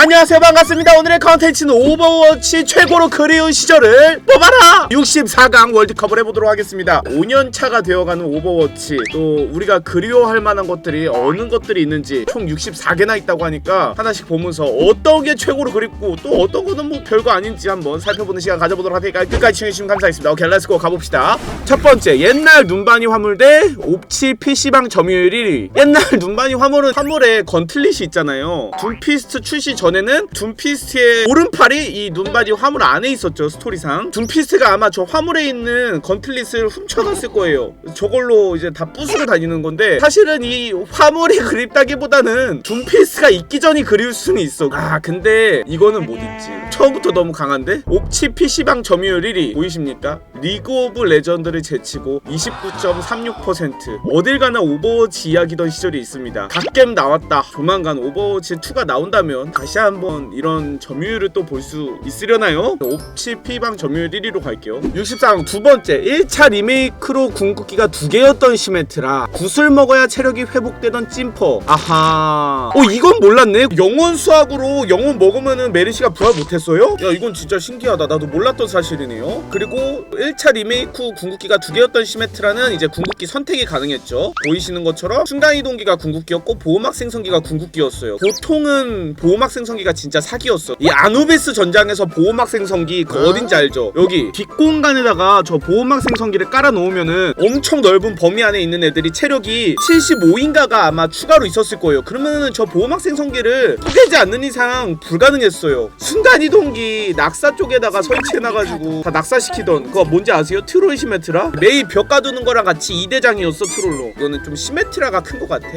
안녕하세요. 반갑습니다. 오늘의 컨텐츠는 오버워치 최고로 그리운 시절을 뽑아라! 64강 월드컵을 해보도록 하겠습니다. 5년차가 되어가는 오버워치 또 우리가 그리워할 만한 것들이 어느 것들이 있는지 총 64개나 있다고 하니까 하나씩 보면서 어떤 게 최고로 그립고 또 어떤 거는 뭐 별거 아닌지 한번 살펴보는 시간 가져보도록 할 테니까 끝까지 시청해주시면 감사하겠습니다. 오케이 렛츠고 가봅시다. 첫 번째 옛날 눈반이 화물 대 옵치 PC방 점유율 1위. 옛날 눈반이 화물은 화물에 건틀릿이 있잖아요. 둠피스트 출시 전 에는 둠피스트의 오른팔이 이 눈반이 화물 안에 있었죠 스토리상. 둠피스트가 아마 저 화물에 있는 건틀릿을 훔쳐갔을 거예요. 저걸로 이제 다 부수고 다니는 건데 사실은 이 화물이 그립다기보다는 둠피스트가 있기 전이 그리울 수는 있어. 아 근데 이거는 못 잊지. 처음부터 너무 강한데? 옥치 PC방 점유율 1위. 보이십니까? 리그 오브 레전드를 제치고 29.36% 어딜 가나 오버워치 이야기던 시절이 있습니다. 갓겜 나왔다. 조만간 오버워치 2가 나온다면 다시 한번 이런 점유율을 또 볼 수 있으려나요? 옥치 P방 점유율 1위로 갈게요. 64강 두 번째. 1차 리메이크로 궁극기가 두 개였던 시메트라 구슬 먹어야 체력이 회복되던 찜퍼. 아하. 어 이건 몰랐네. 영혼 수학으로 영혼 먹으면은 메리시가 부활 못했어요? 야 이건 진짜 신기하다. 나도 몰랐던 사실이네요. 그리고 1차 리메이크 궁극기가 두 개였던 시메트라는 이제 궁극기 선택이 가능했죠. 보이시는 것처럼 순간이동기가 궁극기였고 보호막 생성기가 궁극기였어요. 보통은 보호막 생성 기가 진짜 사기였어 이 아누비스 전장에서 보호막 생성기 그 어딘지 알죠? 여기 뒷공간에다가 저 보호막 생성기를 깔아 놓으면은 엄청 넓은 범위 안에 있는 애들이 체력이 75인가가 아마 추가로 있었을 거예요 그러면은 저 보호막 생성기를 포개지 않는 이상 불가능했어요 순간이동기 낙사 쪽에다가 설치해놔가지고 다 낙사시키던 그거 뭔지 아세요? 트롤 시메트라? 메이 벽 가두는 거랑 같이 2대장이었어 트롤로 이거는 좀 시메트라가 큰 것 같아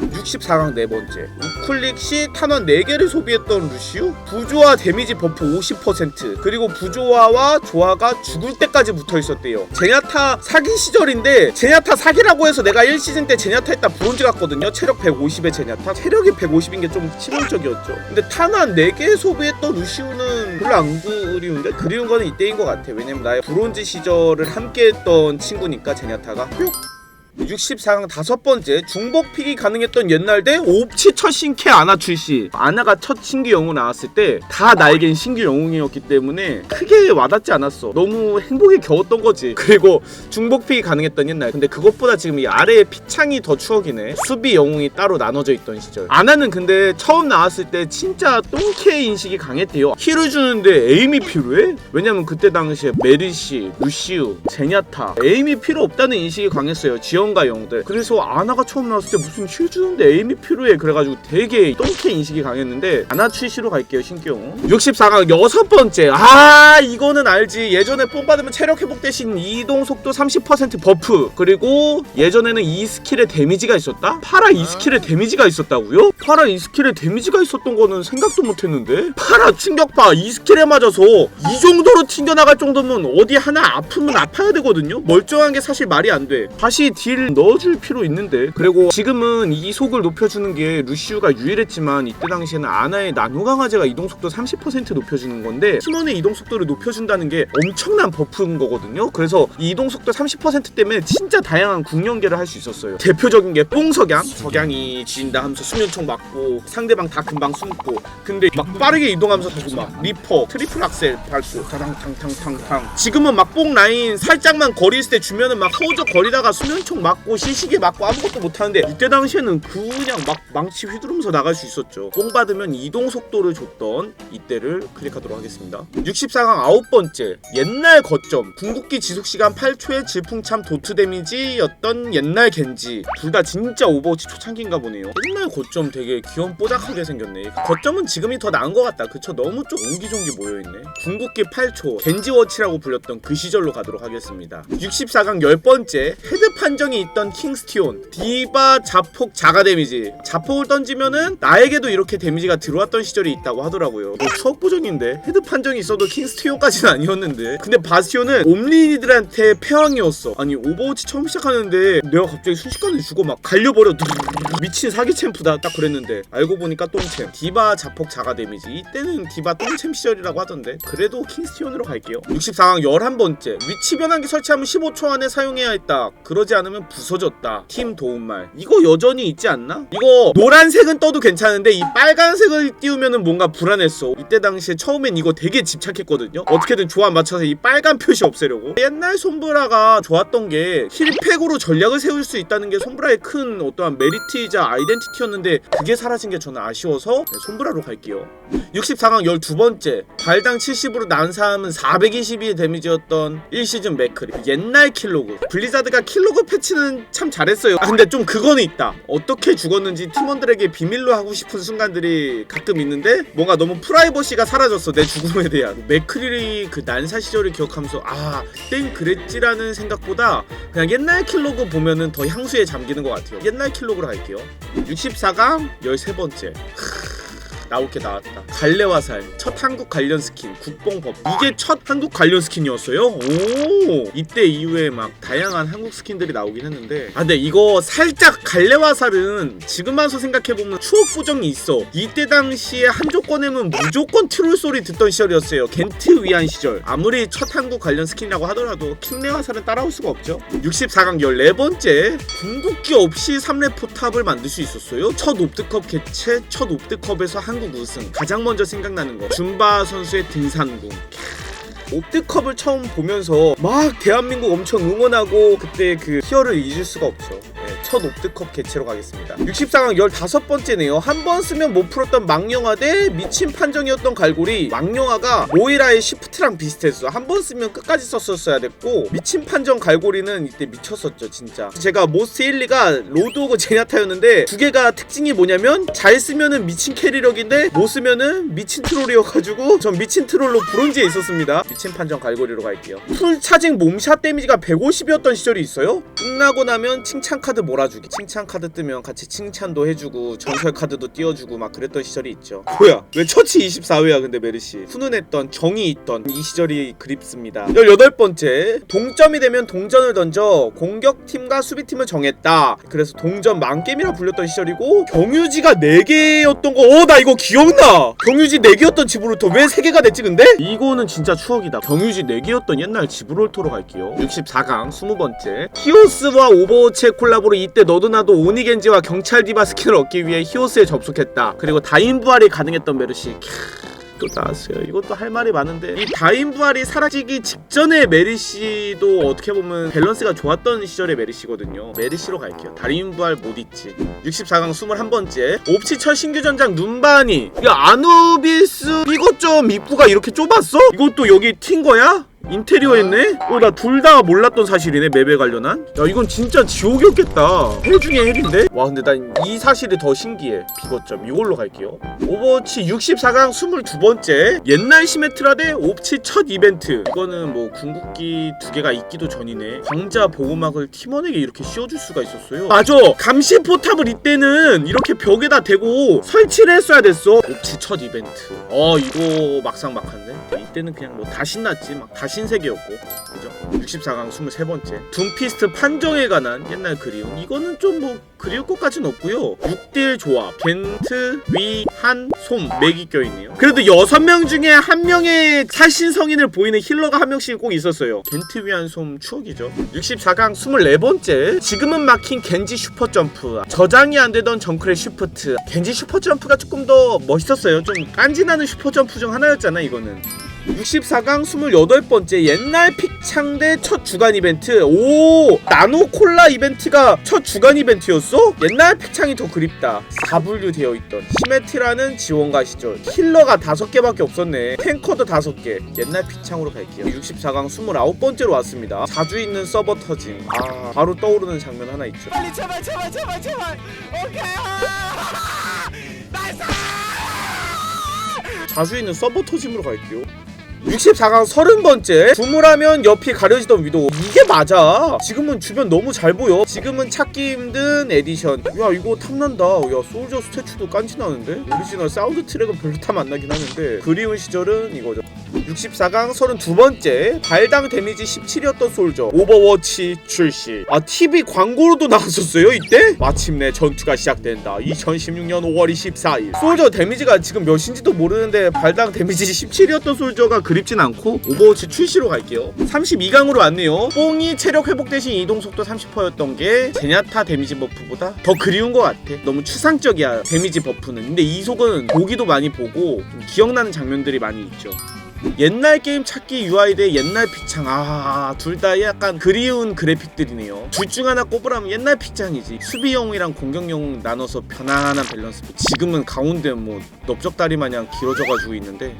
64강 네 번째. 우클릭 시 탄원 4개를 소비했던 루시우? 부조화 데미지 버프 50% 그리고 부조화와 조화가 죽을 때까지 붙어 있었대요. 제냐타 사기 시절인데 제냐타 사기라고 해서 내가 1시즌 때 제냐타 했다 브론즈 갔거든요. 체력 150의 제냐타. 체력이 150인 게 좀 치명적이었죠. 근데 탄환 4개 소비했던 루시우는 별로 안 그리운데? 그리운 거는 이때인 것 같아. 왜냐면 나의 브론즈 시절을 함께 했던 친구니까 제냐타가. 뿅 64강 다섯 번째 중복 픽이 가능했던 옛날 대 옵치 첫 신캐 아나 출시. 아나가 첫 신규 영웅 나왔을 때 다 나에겐 신규 영웅이었기 때문에 크게 와닿지 않았어. 너무 행복에 겨웠던 거지. 그리고 중복 픽이 가능했던 옛날. 근데 그것보다 지금 이 아래에 피창이 더 추억이네. 수비 영웅이 따로 나눠져 있던 시절. 아나는 근데 처음 나왔을 때 진짜 똥캐 인식이 강했대요. 힐을 주는데 에임이 필요해? 왜냐면 그때 당시에 메리시, 루시우, 제냐타 에임이 필요 없다는 인식이 강했어요. 지 원가 영웅들. 그래서 아나가 처음 나왔을 때 무슨 힐 주는데 에임이 필요해. 그래가지고 되게 똥캐 인식이 강했는데 아나 출시로 갈게요 영웅 64강 여섯 번째. 아 이거는 알지. 예전에 뽕 받으면 체력 회복 대신 이동 속도 30% 버프. 그리고 예전에는 이 스킬에 데미지가 있었다? 파라 이 스킬에 데미지가 있었다고요? 파라 이 스킬에 데미지가 있었던 거는 생각도 못했는데? 파라 충격파 이 스킬에 맞아서 이 정도로 튕겨나갈 정도면 어디 하나 아프면 아파야 되거든요? 멀쩡한 게 사실 말이 안돼. 다시 딜 넣어줄 필요 있는데. 그리고 지금은 이 속을 높여주는 게 루시우가 유일했지만 이때 당시에는 아나의 나노 강화제가 이동 속도 30% 높여주는 건데 팀원의 이동 속도를 높여준다는 게 엄청난 버프인 거거든요. 그래서 이 이동 속도 30% 때문에 진짜 다양한 궁연계를 할 수 있었어요. 대표적인 게 뽕석양. 석양이 지인다 하면서 수면총 맞고 상대방 다 금방 숨고. 근데 막 빠르게 이동하면서 하고 막 리퍼 트리플 악셀 밟고 타당탕탕탕탕. 지금은 막 뽕 라인 살짝만 거리 있을 때 주면은 막 허우적 거리다가 수면총 맞고 시시계 맞고 아무것도 못하는데 이때 당시에는 그냥 막 망치 휘두르면서 나갈 수 있었죠. 뽕 받으면 이동 속도를 줬던 이때를 클릭하도록 하겠습니다. 64강 아홉 번째. 옛날 거점. 궁극기 지속시간 8초의 질풍참 도트 데미지였던 옛날 겐지. 둘 다 진짜 오버워치 초창기인가 보네요. 옛날 거점 되게 귀염 뽀짝하게 생겼네. 거점은 지금이 더 나은 것 같다. 그쵸? 너무 좀 옹기종기 모여있네. 궁극기 8초. 겐지워치라고 불렸던 그 시절로 가도록 하겠습니다. 64강 10번째. 헤드 판정 이 있던 킹스티온 디바 자폭 자가 데미지. 자폭을 던지면은 나에게도 이렇게 데미지가 들어왔던 시절이 있다고 하더라고요. 뭐 추억 보정인데? 헤드 판정이 있어도 킹스티온까지는 아니었는데. 근데 바스티온은 옴리니들한테 패왕이었어. 아니 오버워치 처음 시작하는데 내가 갑자기 순식간에 죽어 막 갈려버려. 미친 사기 챔프다. 딱 그랬는데. 알고 보니까 똥챔. 디바 자폭 자가 데미지. 이때는 디바 똥챔 시절이라고 하던데. 그래도 킹스티온으로 갈게요. 64강 11번째. 위치 변환기 설치하면 15초 안에 사용해야 했다. 그러지 않으면 부서졌다. 팀 도움말. 이거 여전히 있지 않나? 이거 노란색은 떠도 괜찮은데 이 빨간색을 띄우면은 뭔가 불안했어. 이때 당시에 처음엔 이거 되게 집착했거든요. 어떻게든 조합 맞춰서 이 빨간 표시 없애려고. 옛날 솜브라가 좋았던 게 힐팩으로 전략을 세울 수 있다는 게 솜브라의 큰 어떠한 메리트이자 아이덴티티였는데 그게 사라진 게 저는 아쉬워서 네, 솜브라로 갈게요. 64강 12번째. 발당 70으로 난사함은 422의 데미지였던 1시즌 맥크리. 옛날 킬로그. 블리자드가 킬로그 패치 는 참 잘했어요. 아 근데 좀 그거는 있다. 어떻게 죽었는지 팀원들에게 비밀로 하고 싶은 순간들이 가끔 있는데 뭔가 너무 프라이버시가 사라졌어 내 죽음에 대한. 맥크리 그 난사 시절을 기억하면서 아 그땐 그랬지라는 생각보다 그냥 옛날 킬로그 보면은 더 향수에 잠기는 것 같아요. 옛날 킬로그로 갈게요. 64강 13번째 나올 게 나왔다. 갈래화살 첫 한국 관련 스킨 국뽕법 이게 첫 한국 관련 스킨이었어요. 오 이때 이후에 막 다양한 한국 스킨들이 나오긴 했는데 아 근데 이거 살짝 갈래화살은 지금 와서 생각해 보면 추억 보정이 있어. 이때 당시에 한조 꺼내면 무조건 트롤 소리 듣던 시절이었어요. 겐트 위안 시절 아무리 첫 한국 관련 스킨이라고 하더라도 킹레화살은 따라올 수가 없죠. 64강 14번째 궁극기 없이 3렙 포탑을 만들 수 있었어요. 첫 옵드컵 개최 첫 옵드컵에서 한국 우승 가장 먼저 생각나는 거 줌바 선수의 등산궁 옵드컵을 처음 보면서 막 대한민국 엄청 응원하고 그때 그 희열을 잊을 수가 없죠. 네, 첫 옵드컵 개최로 가겠습니다. 64강 15번째네요. 한 번 쓰면 못 풀었던 망령아 대 미친 판정이었던 갈고리. 망령아가 모이라의 시프트랑 비슷했어. 한 번 쓰면 끝까지 썼었어야 됐고 미친 판정 갈고리는 이때 미쳤었죠, 진짜. 제가 모스 1, 2가 로드 오브 제냐타였는데 두 개가 특징이 뭐냐면 잘 쓰면은 미친 캐리력인데 못 쓰면은 미친 트롤이어가지고 전 미친 트롤로 브론즈에 있었습니다. 미친 판정 갈고리로 갈게요. 풀 차징 몸샷 데미지가 150이었던 시절이 있어요. 끝나고 나면 칭찬 카드 몰아 주기. 칭찬 카드 뜨면 같이 칭찬도 해주고 전설 카드도 띄워주고 막 그랬던 시절이 있죠. 뭐야? 왜 처치 24회야 근데 메르시? 훈훈했던 정이 있던 이 시절이 그립습니다. 18번째 동점이 되면 동전을 던져 공격팀과 수비팀을 정했다. 그래서 동전 만겜이라 불렸던 시절이고 경유지가 4개였던 거. 어 나 이거 기억나. 경유지 4개였던 지브롤터 왜 3개가 됐지 근데? 이거는 진짜 추억이다. 경유지 4개였던 옛날 지브롤터로 갈게요. 64강 20번째 히오스와 오버워치의 콜라보로 이때 너도 나도 오니겐지와 경찰 디바 스킨을 얻기 위해 히오스에 접속했다. 그리고 다인 부활이 가능했던 메르시. 캬. 또 나왔어요. 이것도 할 말이 많은데 이 다인 부활이 사라지기 직전에 메리시도 어떻게 보면 밸런스가 좋았던 시절의 메리시거든요. 메리시로 갈게요. 다인 부활 못 잊지. 64강 21번째 옵치 첫 신규 전장 눈바니. 야 아누비스 이것 좀 입구가 이렇게 좁았어? 이것도 여기 튄 거야? 인테리어 했네? 어, 나 둘 다 몰랐던 사실이네, 맵에 관련한? 야, 이건 진짜 지옥이었겠다. 헬 중에 헬인데? 와, 근데 난 이 사실이 더 신기해. 비거점. 이걸로 갈게요. 오버워치 64강 22번째. 옛날 시메트라 대 옵치 첫 이벤트. 이거는 뭐 궁극기 두 개가 있기도 전이네. 광자 보호막을 팀원에게 이렇게 씌워줄 수가 있었어요. 맞아! 감시 포탑을 이때는 이렇게 벽에다 대고 설치를 했어야 됐어. 옵치 첫 이벤트. 어, 이거 막상 막한데? 이때는 그냥 뭐 다 신났지. 막 다 신 세계였고. 그죠? 64강 23번째. 둠피스트 판정에 관한 옛날 그리움. 이거는 좀 뭐 그리울 것까진 없고요. 6대1 조합. 겐트, 위, 한, 솜. 맥이 껴있네요. 그래도 6명 중에 한 명의 살신 성인을 보이는 힐러가 한 명씩 꼭 있었어요. 겐트, 위, 한, 솜 추억이죠. 64강 24번째. 지금은 막힌 겐지 슈퍼점프. 저장이 안 되던 정크의 슈퍼트. 겐지 슈퍼점프가 조금 더 멋있었어요. 좀 깐지나는 슈퍼점프 중 하나였잖아, 이거는. 64강 28번째 옛날 픽창대 첫 주간 이벤트. 오 나노 콜라 이벤트가 첫 주간 이벤트였어? 옛날 픽창이 더 그립다. 4분류 되어 있던 시메트라는 지원가 시절. 힐러가 5개밖에 없었네. 탱커도 5개. 옛날 픽창으로 갈게요. 64강 29번째로 왔습니다. 자주 있는 서버 터짐. 아 바로 떠오르는 장면 하나 있죠. 빨리 제발 제발 제발 제발. 오케이. 나이스! 자주 있는 서버 터짐으로 갈게요 64강 30번째 주물하면 옆이 가려지던 위도. 이게 맞아. 지금은 주변 너무 잘 보여. 지금은 찾기 힘든 에디션. 야 이거 탐난다. 야 소울저 스태츄도 깐지나는데? 오리지널 사운드 트랙은 별로 탐 안 나긴 하는데. 그리운 시절은 이거죠 64강 32번째 발당 데미지 17이었던 솔저 오버워치 출시. 아 TV 광고로도 나왔었어요 이때? 마침내 전투가 시작된다. 2016년 5월 24일. 솔저 데미지가 지금 몇인지도 모르는데 발당 데미지 17이었던 솔저가 그립진 않고 오버워치 출시로 갈게요. 32강으로 왔네요. 뽕이 체력 회복 대신 이동 속도 30%였던 게 제냐타 데미지 버프보다 더 그리운 것 같아. 너무 추상적이야 데미지 버프는. 근데 이속은 보기도 많이 보고 좀 기억나는 장면들이 많이 있죠 옛날 게임 찾기 UI 대 옛날 픽창. 아 둘 다 약간 그리운 그래픽들이네요. 둘 중 하나 꼽으라면 옛날 픽창이지. 수비용이랑 공격용 나눠서 편안한 밸런스. 지금은 가운데 뭐 넓적다리 마냥 길어져가지고 있는데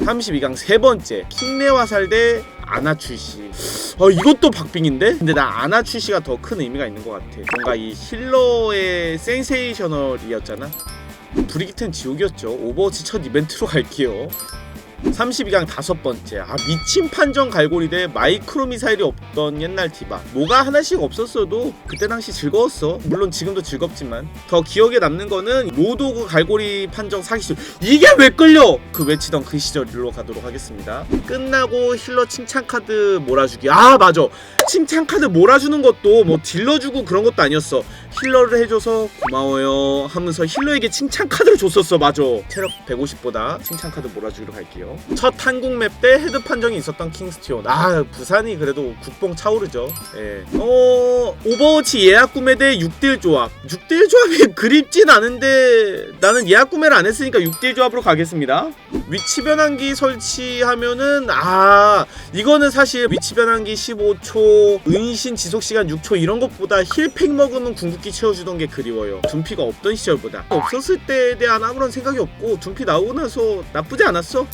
32강 세 번째. 킹레 화살 대 아나 출시 어 이것도 박빙인데? 근데 나 아나 출시가 더 큰 의미가 있는 것 같아. 뭔가 이 힐러의 센세이셔널이었잖아. 브리기텐 지옥이었죠. 오버워치 첫 이벤트로 갈게요 32강 다섯 번째. 아 미친 판정 갈고리 대 마이크로 미사일이 없던 옛날 디바. 뭐가 하나씩 없었어도 그때 당시 즐거웠어. 물론 지금도 즐겁지만. 더 기억에 남는 거는 로도그 갈고리 판정 사기술 이게 왜 끌려? 그 외치던 그 시절로 가도록 하겠습니다. 끝나고 힐러 칭찬 카드 몰아주기. 아 맞아. 칭찬 카드 몰아주는 것도 뭐 딜러주고 그런 것도 아니었어. 힐러를 해줘서 고마워요 하면서 힐러에게 칭찬 카드를 줬었어. 맞아. 체력 150보다 칭찬 카드 몰아주기로 갈게요 첫 한국 맵 때 헤드 판정이 있었던 킹스티온. 아 부산이 그래도 국뽕 차오르죠. 예. 어 오버워치 예약 구매 대 6대1 조합. 6대1 조합이 그립진 않은데 나는 예약 구매를 안 했으니까 6대1 조합으로 가겠습니다. 위치 변환기 설치하면은 아 이거는 사실 위치 변환기 15초 은신 지속 시간 6초 이런 것보다 힐팩 먹으면 궁극기 채워주던 게 그리워요. 둔피가 없던 시절보다. 없었을 때에 대한 아무런 생각이 없고 둔피 나오고 나서 나쁘지 않았어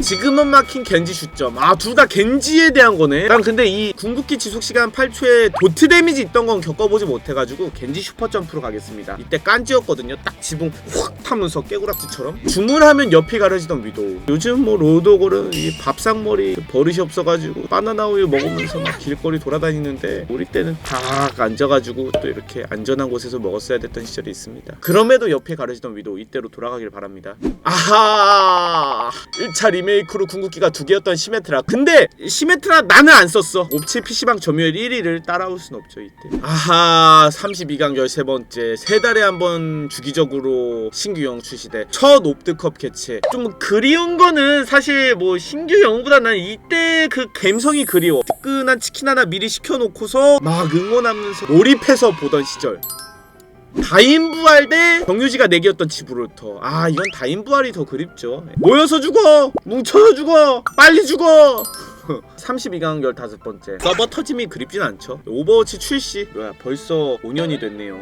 지금은 막힌 겐지 슈점. 아 둘 다 겐지에 대한 거네. 난 근데 이 궁극기 지속시간 8초에 도트 데미지 있던 건 겪어보지 못해가지고 겐지 슈퍼 점프로 가겠습니다. 이때 깐지였거든요. 딱 지붕 확 타면서 깨구락지처럼. 주문하면 옆이 가려지던 위도우. 요즘 뭐 로드골은 이 밥상머리 버릇이 없어가지고 바나나 우유 먹으면서 막 길거리 돌아다니는데 우리 때는 딱 앉아가지고 또 이렇게 안전한 곳에서 먹었어야 됐던 시절이 있습니다. 그럼에도 옆에 가려지던 위도우 이때로 돌아가길 바랍니다. 아하! 1차 리 메이크로 궁극기가 두 개였던 시메트라. 근데 시메트라 나는 안 썼어. 옵치 PC방 점유율 1위를 따라올 순 없죠 이때. 아하 32강 13번째. 세 달에 한 번 주기적으로 신규 영 출시돼. 첫 옵드컵 개최. 좀 그리운 거는 사실 뭐 신규 영보다 난 이때 그 감성이 그리워. 뜨끈한 치킨 하나 미리 시켜놓고서 막 응원하면서 몰입해서 보던 시절 다인부활 대 정유지가 내기였던 지브롤터 아 이건 다인부활이 더 그립죠. 모여서 죽어! 뭉쳐서 죽어! 빨리 죽어! 32강 15번째. 서버 터짐이 그립진 않죠. 오버워치 출시. 뭐야 벌써 5년이 됐네요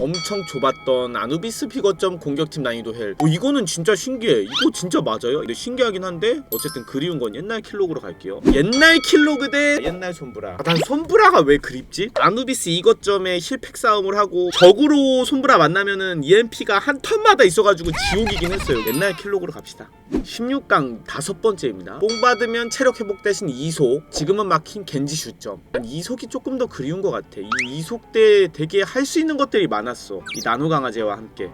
엄청 좁았던 아누비스 피거점 공격팀 난이도 헬. 어, 이거는 진짜 신기해. 이거 진짜 맞아요? 근데 신기하긴 한데 어쨌든 그리운 건 옛날 킬로그로 갈게요. 옛날 킬로그 대 옛날 손브라. 아, 난 손브라가 왜 그립지? 아누비스 이거점에 힐팩 싸움을 하고 적으로 손브라 만나면은 EMP가 한 턴마다 있어가지고 지옥이긴 했어요. 옛날 킬로그로 갑시다. 16강 다섯 번째입니다. 뽕 받으면 체력 회복 대신 이속. 지금은 막힌 겐지 슈점. 난 이속이 조금 더 그리운 것 같아. 이 이속 때 되게 할 수 있는 것들이 많 았어 이 나노 강화제와 함께.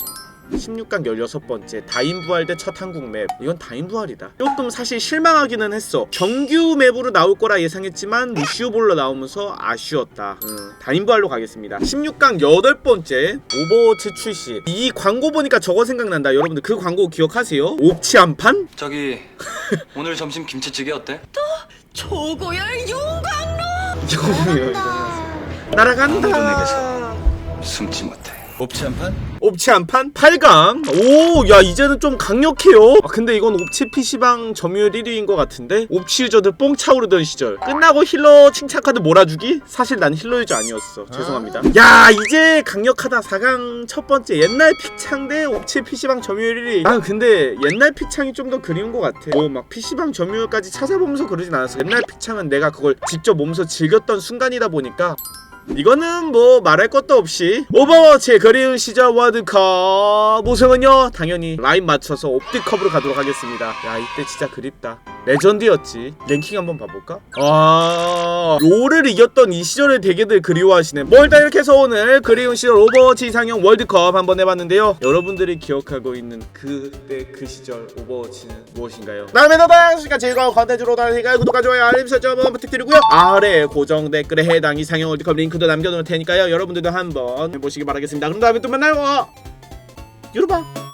16강 16번째 다인부활 대 첫 한국 맵. 이건 다인부활이다. 조금 사실 실망하기는 했어. 정규 맵으로 나올 거라 예상했지만 루시오볼로 나오면서 아쉬웠다. 음, 다인부활로 가겠습니다. 16강 8번째 오버워치 출시. 이 광고 보니까 저거 생각난다. 여러분들 그 광고 기억하세요? 옵치 한판? 저기 오늘 점심 김치찌개 어때? 초고열 용광로? 이거요 날아간다 숨지 못해. 옵치 한 판? 옵치 한판? 8강? 오 야 이제는 좀 강력해요. 아, 근데 이건 옵치 PC방 점유율 1위인 것 같은데? 옵치 유저들 뽕 차오르던 시절. 끝나고 힐러 칭찬 카드 몰아주기? 사실 난 힐러 유저 아니었어. 죄송합니다. 야 이제 강력하다. 4강 첫 번째. 옛날 픽창 대 옵치 PC방 점유율 1위. 아 근데 옛날 픽창이 좀 더 그리운 것 같아. 뭐 막 PC방 점유율까지 찾아보면서 그러진 않았어. 옛날 픽창은 내가 그걸 직접 몸소 즐겼던 순간이다 보니까 이거는 뭐 말할 것도 없이 오버워치의 그리운 시절 월드컵 우승은요 당연히 라인 맞춰서 옵티컵으로 가도록 하겠습니다. 야 이때 진짜 그립다. 레전드였지. 랭킹 한번 봐볼까? 아 롤을 이겼던 이 시절의 대게들 그리워하시네. 뭐 일단 이렇게 해서 오늘 그리운 시절 오버워치 이상형 월드컵 한번 해봤는데요. 여러분들이 기억하고 있는 그때 그 시절 오버워치는 무엇인가요? 다음에도 다양한 시간 즐거운 컨텐츠로 다니니까 구독과 좋아요 알림 설정 한번 부탁드리고요. 아래 고정 댓글에 해당 이상형 월드컵 링크 도 남겨놓을 테니까요. 여러분들도 한번 해보시기 바라겠습니다. 그럼 다음에 또 만나요. 유루바